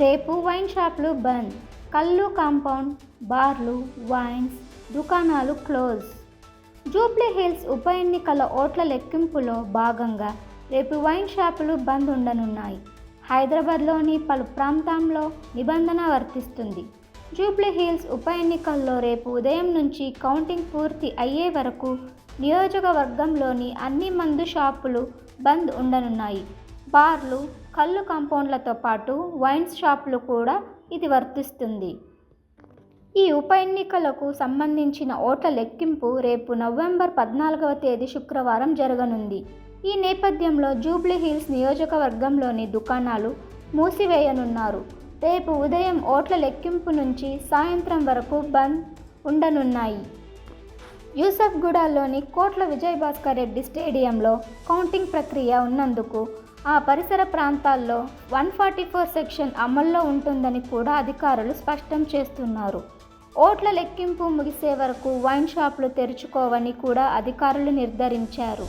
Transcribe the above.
రేపు వైన్ షాపులు బంద్ కళ్ళు కాంపౌండ్ బార్లు వైన్స్ దుకాణాలు క్లోజ్. జూబ్లీ హిల్స్ ఉప ఎన్నికల ఓట్ల లెక్కింపులో భాగంగా రేపు వైన్ షాపులు బంద్ ఉండనున్నాయి. హైదరాబాద్లోని పలు ప్రాంతాల్లో నిబంధన వర్తిస్తుంది. జూబ్లీ హిల్స్ ఉప ఎన్నికల్లో రేపు ఉదయం నుంచి కౌంటింగ్ పూర్తి అయ్యే వరకు నియోజకవర్గంలోని అన్ని మందు షాపులు బంద్ ఉండనున్నాయి. బార్లు కళ్ళు కాంపౌండ్లతో పాటు వైన్స్ షాపులు కూడా ఇది వర్తిస్తుంది. ఈ ఉప ఎన్నికలకు సంబంధించిన ఓట్ల లెక్కింపు రేపు నవంబర్ పద్నాలుగవ తేదీ శుక్రవారం జరగనుంది. ఈ నేపథ్యంలో జూబ్లీ హిల్స్ నియోజకవర్గంలోని దుకాణాలు మూసివేయనున్నారు. రేపు ఉదయం ఓట్ల లెక్కింపు నుంచి సాయంత్రం వరకు బంద్ ఉండనున్నాయి. యూసఫ్గూడలోని కోట్ల విజయభాస్కర్ రెడ్డి స్టేడియంలో కౌంటింగ్ ప్రక్రియ ఉన్నందుకు ఆ పరిసర ప్రాంతాల్లో వన్ ఫార్టీ ఫోర్ సెక్షన్ అమల్లో ఉంటుందని కూడా అధికారులు స్పష్టం చేస్తున్నారు. ఓట్ల లెక్కింపు ముగిసే వరకు వైన్ షాపులు తెరుచుకోవని కూడా అధికారులు నిర్ధారించారు.